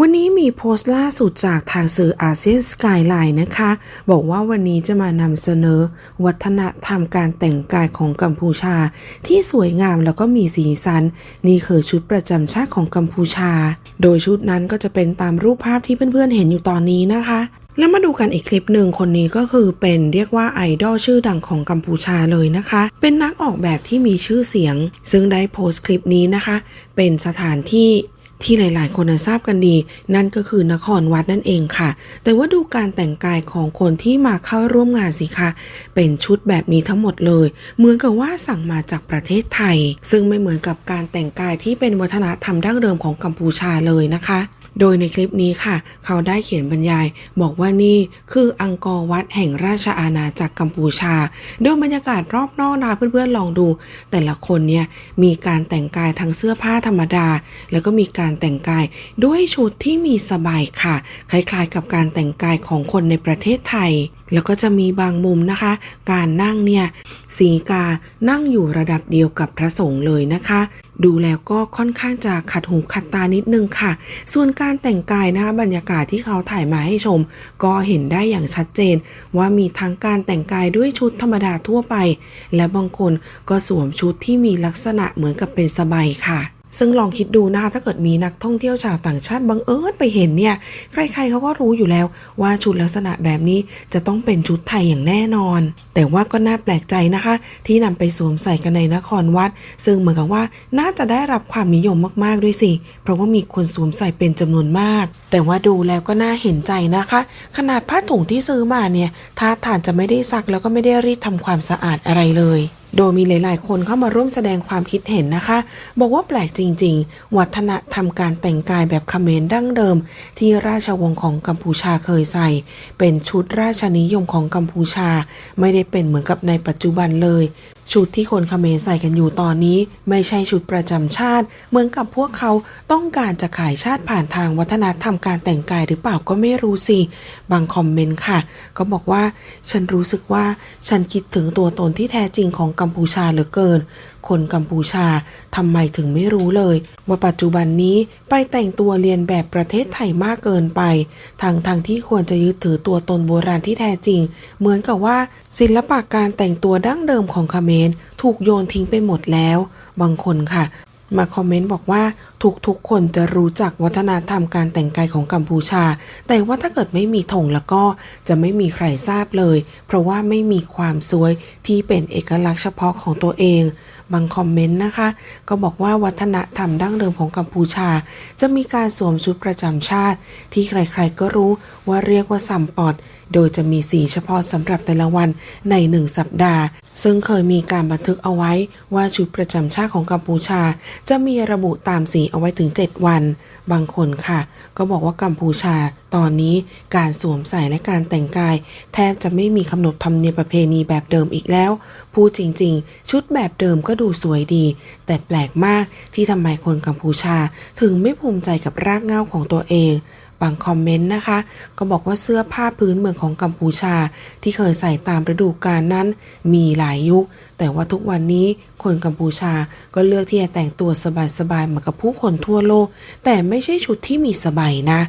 วันนี้มีโพสต์ล่าสุดจากทางสื่ออาเซียนสกายไลน์นะคะ บอกว่าวันนี้จะมานำเสนอ วัฒนธรรมการแต่งกายของกัมพูชา ที่สวยงามแล้วก็มีสีสัน นี่คือชุดประจำชาติของกัมพูชา โดยชุดนั้นก็จะเป็นตามรูปภาพที่เพื่อนๆเห็นอยู่ตอนนี้นะคะแล้วมาดูกันอีกคลิปหนึ่งคนนี้ก็คือเป็นเรียกว่าไอดอลชื่อดังของกัมพูชาเลยนะคะ เป็นนักออกแบบที่มีชื่อเสียง ซึ่งได้โพสต์คลิปนี้นะคะ เป็นสถานที่ ที่หลาย ๆ คนน่ะทราบกันดี นั่นก็คือนครวัดนั่นเองค่ะ แต่ว่าดูการแต่งกายของคนที่มาเข้าร่วมงานสิคะ เป็นชุดแบบนี้ทั้งหมดเลย เหมือนกับว่าสั่งมาจากประเทศไทย ซึ่งไม่เหมือนกับการแต่งกายที่เป็นวัฒนธรรมดั้งเดิมของกัมพูชาเลยนะคะ โดยในคลิปนี้ค่ะ เขาได้เขียนบรรยาย บอกว่านี่คืออังกอร์วัดแห่งราชอาณาจักรกัมพูชาโดยบรรยากาศรอบนอกนะเพื่อนๆลองดู แต่ละคนเนี่ยมีการแต่งกายทั้งเสื้อผ้าธรรมดา แล้วก็มีการแต่งกายด้วยชุดที่มีสบายค่ะ คล้ายๆกับการแต่งกายของคนในประเทศไทยแล้วก็จะมีบางมุมนะคะ การนั่งเนี่ยสีกานั่งอยู่ระดับเดียวกับพระสงฆ์เลยนะคะ ดูแล้วก็ค่อนข้างจะขัดหูขัดตานิดนึงค่ะ ส่วนการแต่งกายนะคะบรรยากาศที่เขาถ่ายมาให้ชม ก็เห็นได้อย่างชัดเจน ว่ามีทั้งการแต่งกายด้วยชุดธรรมดาทั่วไป และบางคนก็สวมชุดที่มีลักษณะเหมือนกับเป็นสบายค่ะ ซึ่งลองคิดดูนะคะถ้าเกิดมีนักท่องเที่ยวชาวต่างชาติบังเอิญไปเห็นเนี่ยใครๆเขาก็รู้อยู่แล้วว่าชุดลักษณะแบบนี้จะต้องเป็นชุดไทยอย่างแน่นอน แต่ว่าก็น่าแปลกใจนะคะ ที่นำไปสวมใส่กันในนครวัด ซึ่งเหมือนกับว่าน่าจะได้รับความนิยมมากๆด้วยสิ เพราะว่ามีคนสวมใส่เป็นจำนวนมาก แต่ว่าดูแล้วก็น่าเห็นใจนะคะ ขนาดผ้าถุงที่ซื้อมาเนี่ยถ้าทานจะไม่ได้ซักแล้วก็ไม่ได้รีดทำความสะอาดอะไรเลย โดยมีหลาย ๆ คนเข้ามาร่วมแสดงความคิดเห็นนะคะ บอกว่าแปลกจริง ๆ วัฒนธรรมการแต่งกายแบบเขมรดั้งเดิม ที่ราชวงศ์ของกัมพูชาเคยใส่ เป็นชุดราชนิยมของกัมพูชา ไม่ได้เป็นเหมือนกับในปัจจุบันเลยชุดที่คนเขมรใส่กันอยู่ตอนนี้ ไม่ใช่ชุดประจำชาติ เหมือนกับพวกเขาต้องการจะขายชาติผ่านทางวัฒนธรรมการแต่งกายหรือเปล่าก็ไม่รู้สิ บางคอมเมนต์ค่ะ ก็บอกว่า ฉันรู้สึกว่าฉันคิดถึงตัวตนที่แท้จริงของกัมพูชาเหลือเกิน คนกัมพูชาทำไมถึงไม่รู้เลย ว่าปัจจุบันนี้ไปแต่งตัวเรียนแบบประเทศไทยมากเกินไปทางทางที่ควรจะยึดถือตัวตนโบราณที่แท้จริง เหมือนกับว่า ศิลปะการแต่งตัวดั้งเดิมของเขมรถูกโยนทิ้งไปหมดแล้ว บางคนค่ะ มาคอมเมนต์บอกว่า ทุกๆคนจะรู้จักวัฒนธรรมการแต่งกายของกัมพูชา แต่ว่าถ้าเกิดไม่มีธงแล้วก็จะไม่มีใครทราบเลย เพราะว่าไม่มีความสวยที่เป็นเอกลักษณ์เฉพาะของตัวเองบางคอมเมนต์นะคะ ก็บอกว่าวัฒนธรรมดั้งเดิมของกัมพูชา จะมีการสวมชุดประจำชาติ ที่ใครๆก็รู้ว่าเรียกว่าซัมปอด โดยจะมีสีเฉพาะสำหรับแต่ละวันในหนึ่งสัปดาห์ ซึ่งเคยมีการบันทึกเอาไว้ว่าชุดประจำชาติของกัมพูชา จะมีระบุตามสีเอาไว้ถึง 7 วัน บางคนค่ะ ก็บอกว่ากัมพูชา ตอนนี้การสวมใส่และการแต่งกาย แทบจะไม่มีกำหนดธรรมเนียมประเพณีแบบเดิมอีกแล้ว พูดจริง ๆ ชุดแบบเดิมก็ดูสวยดี แต่แปลกมากที่ทำไมคนกัมพูชา ถึงไม่ภูมิใจกับรากเหง้าของตัวเอง บางคอมเมนต์นะคะ ก็บอกว่าเสื้อผ้าพื้นเมืองของกัมพูชา ที่เคยใส่ตามฤดูกาลนั้น มีหลายยุค แต่ว่าทุกวันนี้คนกัมพูชาก็เลือกที่จะแต่งตัวสบายๆเหมือนกับผู้คนทั่วโลก แต่ไม่ใช่ชุดที่มีสบายนะ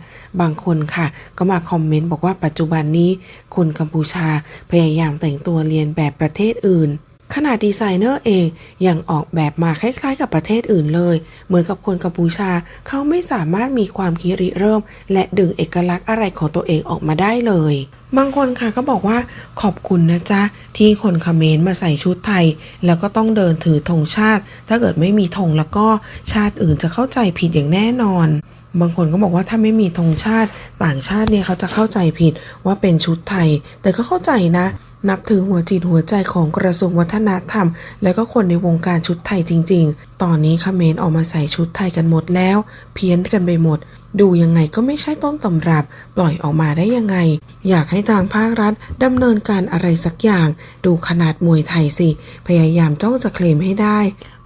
บางคนค่ะ ก็มาคอมเมนต์บอกว่าปัจจุบันนี้ คนกัมพูชาพยายามแต่งตัวเรียนแบบประเทศอื่น ขนาดดีไซเนอร์เองยังออกแบบมาคล้าย ๆ กับประเทศอื่นเลย เหมือนกับคนกัมพูชา เขาไม่สามารถมีความคิดริเริ่ม และดึงเอกลักษณ์อะไรของตัวเองออกมาได้เลย บางคนค่ะก็บอกว่าขอบคุณนะจ๊ะ ที่คนเมรมาใส่ชุดไทย แล้วก็ต้องเดินถือธงชาติ ถ้าเกิดไม่มีธงแล้วก็ชาติอื่นจะเข้าใจผิดอย่างแน่นอน บางคนก็บอกว่าถ้าไม่มีธงชาติ ต่างชาติเนี่ยเขาจะเข้าใจผิดว่าเป็นชุดไทย แต่ก็เข้าใจนะนับถือหัวจิตหัวใจของกระทรวงวัฒนธรรม และก็คนในวงการชุดไทยจริง ๆตอนนี้ขเขมรออกมาใส่ชุดไทยกันหมดแล้ว เพี้ยนกันไปหมด ดูยังไงก็ไม่ใช่ต้นตำรับ ปล่อยออกมาได้ยังไง อยากให้ทางภาครัฐดำเนินการอะไรสักอย่าง ดูขนาดมวยไทยสิ พยายามจ้องจะเคลมให้ได้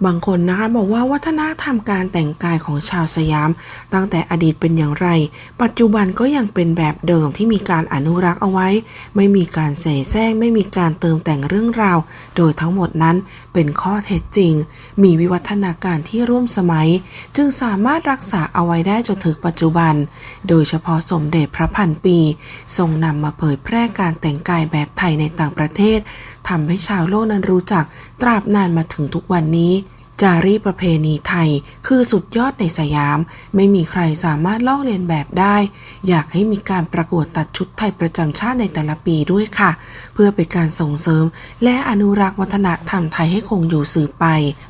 บางคนนะคะบอกว่าวัฒนธรรมการแต่งกายของชาวสยาม ตั้งแต่อดีตเป็นอย่างไร ปัจจุบันก็ยังเป็นแบบเดิมที่มีการอนุรักษ์เอาไว้ ไม่มีการเสแสร้งไม่มีการเติมแต่งเรื่องราว โดยทั้งหมดนั้นเป็นข้อเท็จจริง มีวิวัฒนาการที่ร่วมสมัย จึงสามารถรักษาเอาไว้ได้จนถึงปัจจุบัน โดยเฉพาะสมเด็จพระพันปี ทรงนำมาเผยแพร่การแต่งกายแบบไทยในต่างประเทศทำให้ชาวโลกนั้นรู้จักตราบนานมาถึงทุกวันนี้ จารีประเพณีไทยคือสุดยอดในสยาม ไม่มีใครสามารถลอกเลียนแบบได้ อยากให้มีการประกวดตัดชุดไทยประจำชาติในแต่ละปีด้วยค่ะ เพื่อเป็นการส่งเสริม และอนุรักษ์วัฒนธรรมไทยให้คงอยู่สืบไป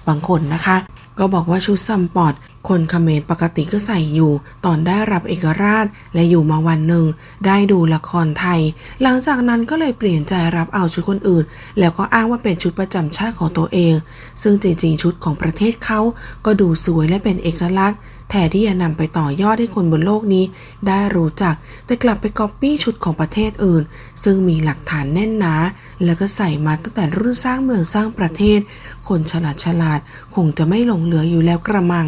บางคนนะคะ ก็บอกว่าชุดซัมปอดคนเขมรปกติก็ใส่อยู่ตอนได้รับเอกราชและอยู่มาวันหนึ่ง ได้ดูละครไทย หลังจากนั้นก็เลยเปลี่ยนใจรับเอาชุดคนอื่น แล้วก็อ้างว่าเป็นชุดประจำชาติของตัวเอง ซึ่งจริงๆชุดของประเทศเขาก็ดูสวยและเป็นเอกลักษณ์แทนที่จะนำไปต่อยอดให้คนบนโลกนี้ ได้รู้จักแต่กลับไปก๊อปปี้ชุดของประเทศอื่น ซึ่งมีหลักฐานแน่นหนา แล้วก็ใส่มาตั้งแต่รุ่นสร้างเมืองสร้างประเทศ คนฉลาดฉลาดคงจะไม่หลงเหลืออยู่แล้วกระมัง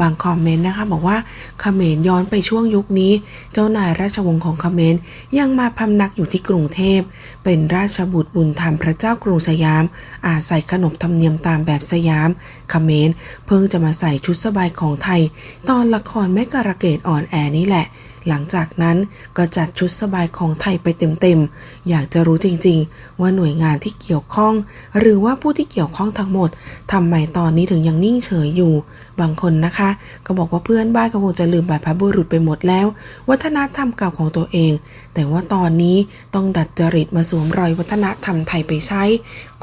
บางคอมเมนต์นะคะ บอกว่าเขมรย้อนไปช่วงยุคนี้ เจ้านายราชวงศ์ของเขมรยังมาพำนักอยู่ที่กรุงเทพ เป็นราชบุตรบุญธรรมพระเจ้ากรุงสยาม อาศัยขนบธรรมเนียมตามแบบสยามเขมรเพิ่งจะมาใส่ชุดสบายของไทย ตอนละครแม่การะเกดอ่อนแอนี่แหละ หลังจากนั้นก็จัดชุดสบายของไทยไปเต็มๆ อยากจะรู้จริงๆ ว่าหน่วยงานที่เกี่ยวข้อง หรือว่าผู้ที่เกี่ยวข้องทั้งหมดทำไมตอนนี้ถึงยังนิ่งเฉยอยู่ บางคนนะคะ ก็บอกว่าเพื่อนบ้านก็คงจะลืมบรรพบุรุษไปหมดแล้ว วัฒนธรรมเก่าของตัวเอง แต่ว่าตอนนี้ต้องดัดจริตมาสวมรอยวัฒนธรรมไทยไปใช้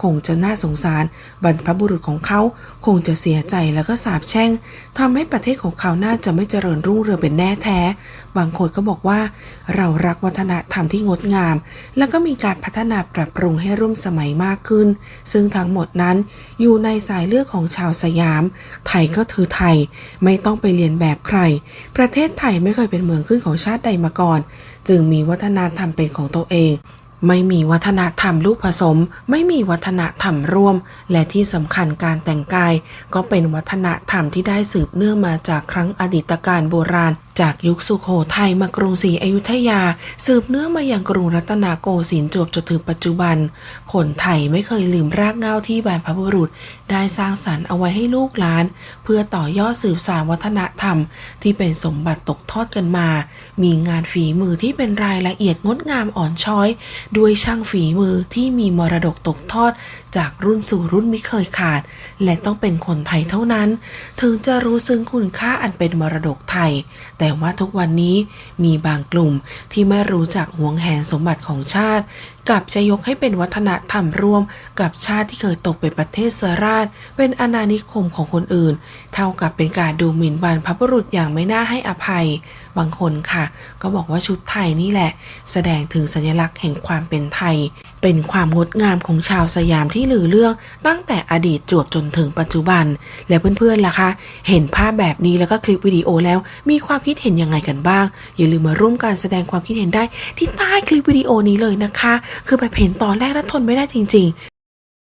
คงจะน่าสงสาร บรรพบุรุษของเขาคงจะเสียใจแล้วก็สาบแช่งทำให้ประเทศของเขาน่าจะไม่เจริญรุ่งเรืองเป็นแน่แท้ บางคนก็บอกว่า เรารักวัฒนธรรมที่งดงาม แล้วก็มีการพัฒนาปรับปรุงให้ร่วมสมัยมากขึ้น ซึ่งทั้งหมดนั้น อยู่ในสายเลือดของชาวสยาม ไทยก็ถือไทย ไม่ต้องไปเรียนแบบใคร ประเทศไทยไม่เคยเป็นเมืองขึ้นของชาติใดมาก่อน จึงมีวัฒนธรรมเป็นของตัวเอง ไม่มีวัฒนธรรมลูกผสม ไม่มีวัฒนธรรมร่วม และที่สำคัญการแต่งกาย ก็เป็นวัฒนธรรมที่ได้สืบเนื่องมาจากครั้งอดีตการโบราณ จากยุคสุโขทัยมากรุงศรีอยุธยา สืบเนื่องมาอยังกรุงรัตนโกสินทร์จวบจนถึงปัจจุบัน คนไทยไม่เคยลืมรากเหง้าที่บรรพบุรุษ ได้สร้างสรรค์เอาไว้ให้ลูกหลาน เพื่อต่อยอดสืบสานวัฒนธรรม ที่เป็นสมบัติตกทอดกันมา มีงานฝีมือที่เป็นรายละเอียดงดงามอ่อนช้อย ด้วยช่างฝีมือที่มีมรดกตกทอด จากรุ่นสู่รุ่นไม่เคยขาด และต้องเป็นคนไทยเท่านั้น ถึงจะรู้ซึ้งคุณค่าอันเป็นมรดกไทย แต่แต่ว่าทุกวันนี้มีบางกลุ่มที่ไม่รู้จักหวงแหนสมบัติของชาติ กลับจะยกให้เป็นวัฒนธรรมร่วม กับชาติที่เคยตกเป็นประเทศเสราช เป็นอาณานิคมของคนอื่น เท่ากับเป็นการดูหมิ่นบรรพบุรุษอย่างไม่น่าให้อภัย บางคนค่ะ ก็บอกว่าชุดไทยนี่แหละ แสดงถึงสัญลักษณ์แห่งความเป็นไทย เป็นความงดงามของชาวสยามที่ลือเรื่องตั้งแต่อดีตจวบจนถึงปัจจุบัน และเพื่อนๆล่ะคะ เห็นภาพแบบนี้แล้วก็คลิปวิดีโอแล้วมีความคิดเห็นยังไงกันบ้าง อย่าลืมมาร่วมการแสดงความคิดเห็นได้ที่ใต้คลิปวิดีโอนี้เลยนะคะ คือแบบเห็นตอนแรกแล้วทนไม่ได้จริง